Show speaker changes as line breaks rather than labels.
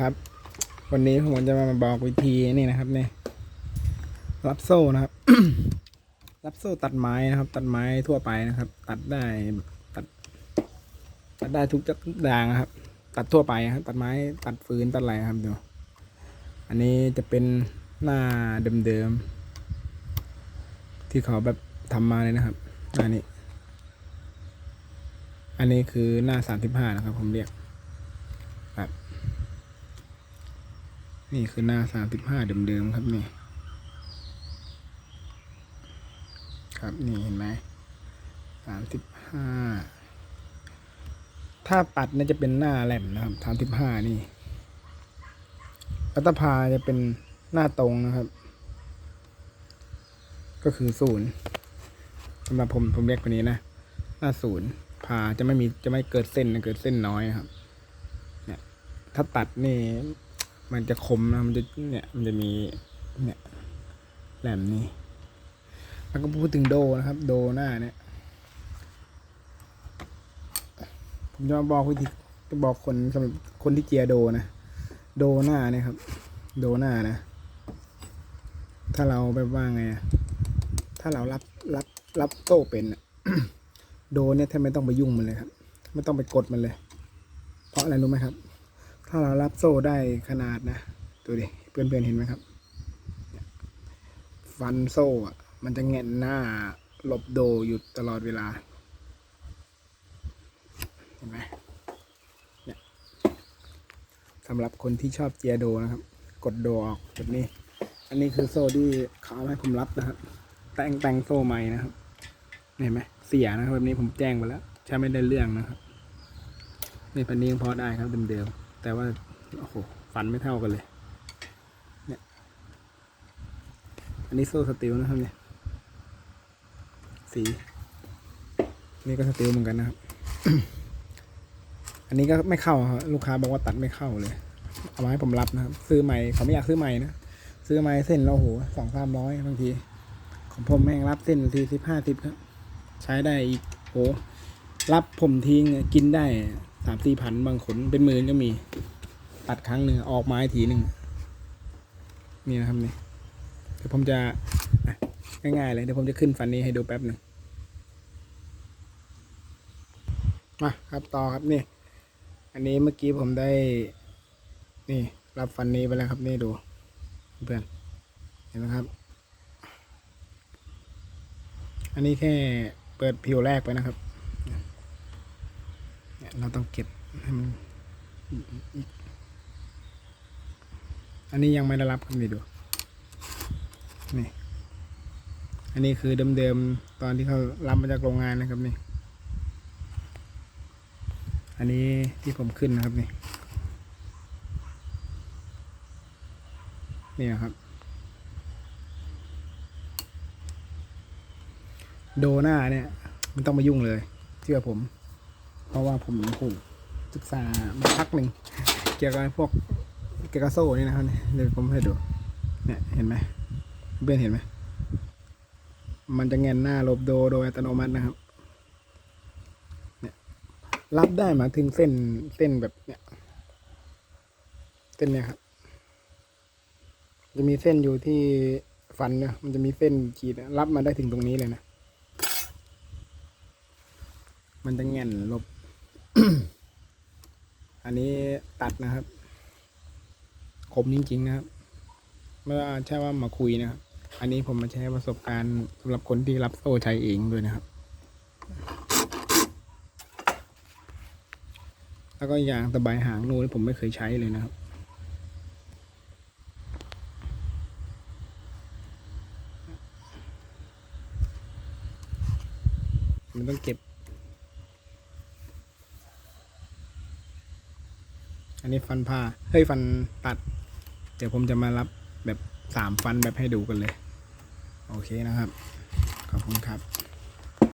ครับ วันนี้ผมจะมาบอกวิธีนี่นะครับนี่รับโซ่นะครับ รับโซ่ตัดไม้นะครับ ตัดไม้ทั่วไปนะครับ ตัดได้ตัด ตัดได้ทุกทุกอย่างนะครับ ตัดทั่วไปครับ ตัดไม้ตัดฟืนตัดอะไรครับดูอันนี้จะเป็นหน้าเดิมๆที่เขาแบบทำมาเลยนะครับหน้านี้ อันนี้คือหน้าสามสิบห้านะครับ ผมเรียก ครับ นี่คือหน้าสามสิบห้าเดิมๆครับนี่ ครับนี่เห็นไหมสามสิบห้าถ้าปัดเนี่ยจะเป็นหน้าแหลมนะครับสามสิบห้านี่รัตพาจะเป็นหน้าตรงนะครับ ก็คือศูนย์สำหรับผมผมเรียกคนนี้นะ หน้าศูนย์พาจะไม่มีจะไม่เกิดเส้นนะเกิดเส้นน้อยครับ เนี่ย ถ้าตัดนี่ มันจะคมนะ มันจะเนี่ย มันจะมีเนี่ยแหลมนี่ แล้วก็พูดถึงโดนะครับ โดหน้าเนี่ย ผมจะมาบอกวิธีจะบอกคนสำหรับคนที่เจียโดนะ โดหน้าเนี่ยครับ โดหน้านะ ถ้าเราแบบว่าไงอะถ้าเรารับรับรับโต้เป็นอะโดเนี่ยแทบไม่ต้องไปยุ่งมันเลยครับ ไม่ต้องไปกดมันเลย เพราะอะไรรู้ไหมครับ ถ้าเรารับโซ่ได้ขนาดนะดูดิเพื่อนๆเห็นไหมครับ ฟันโซ่อะมันจะแง่นหน้าหลบโดอยู่ตลอดเวลา เห็นไหมเนี่ยสำหรับคนที่ชอบเจียโดนะครับ กดโดออกแบบนี้ อันนี้คือโซ่ที่เขาให้ผมรับนะครับ แต่งแต่งโซ่ใหม่นะครับ เห็นไหมเสียนะครับแบบนี้ผมแจ้งไปแล้ว ใช้ไม่ได้เรื่องนะครับ นี่พันนี้ยังพอได้ครับเดิมๆ แต่ว่า โอ้โห ฟันไม่เท่ากันเลย เนี่ย อันนี้โซ่สติลนะครับเนี่ย สี นี่ก็สติลเหมือนกันนะครับ อันนี้ก็ไม่เข้าครับลูกค้าบอกว่าตัดไม่เข้าเลย เอามาให้ผมรับนะครับ ซื้อใหม่เขาไม่อยากซื้อใหม่นะ ซื้อใหม่เส้นเราโหสองสามร้อยบางที ของผมแม่งรับเส้นสี่สิบห้าสิบครับ ใช้ได้อีกโหรับผมทิ้งกินได้ สามสี่พันบางขนเป็นหมื่นก็มี ตัดครั้งหนึ่งออกไม้ทีหนึ่งนี่นะครับนี่เดี๋ยวผมจะอะง่ายๆเลยเดี๋ยวผมจะขึ้นฟันนี้ให้ดูแป๊บหนึ่งมาครับต่อครับนี่ อันนี้เมื่อกี้ผมได้ นี่ รับฟันนี้ไปแล้วครับนี่ดู เพื่อนเห็นไหมครับ อันนี้แค่เปิดผิวแรกไปนะครับ เราต้องเก็บให้มันอีกอันนี้ยังไม่ได้รับครับนี่ดูนี่อันนี้คือเดิมๆตอนที่เขารับมาจากโรงงานนะครับนี่ อันนี้ที่ผมขึ้นนะครับนี่นี่นะครับ โดหน้าเนี่ย มันต้องมายุ่งเลยเชื่อผม เพราะว่าผมผมศึกษามาพักหนึ่งเกี่ยวกับพวกเกี่ยวกับโซ่นี่นะครับเนี่ยเดี๋ยวผมให้ดูเนี่ยเห็นไหมเพื่อนเห็นไหมมันจะแงนหน้าลบโดโดยอัตโนมัตินะครับเนี่ยรับได้มาถึงเส้นเส้นแบบเนี่ยเส้นเนี่ยครับ จะมีเส้นอยู่ที่ฟันเนี่ยมันจะมีเส้นขีดรับมาได้ถึงตรงนี้เลยนะ มันจะแง่นลบ อันนี้ตัดนะครับคมจริง ๆ นะครับ ไม่ว่าใช่ว่ามาคุยนะครับ อันนี้ผมมาใช้ประสบการณ์สำหรับคนที่รับโซ่ใช้เองด้วยนะครับ แล้วก็ยางตะไบหางนูนผมไม่เคยใช้เลยนะครับมันต้องเก็บ นนี้ฟันผ้าเฮ้ยฟันตัด เดี๋ยวผมจะมารับแบบสามฟันแบบให้ดูกันเลย โอเคนะครับ ขอบคุณครับ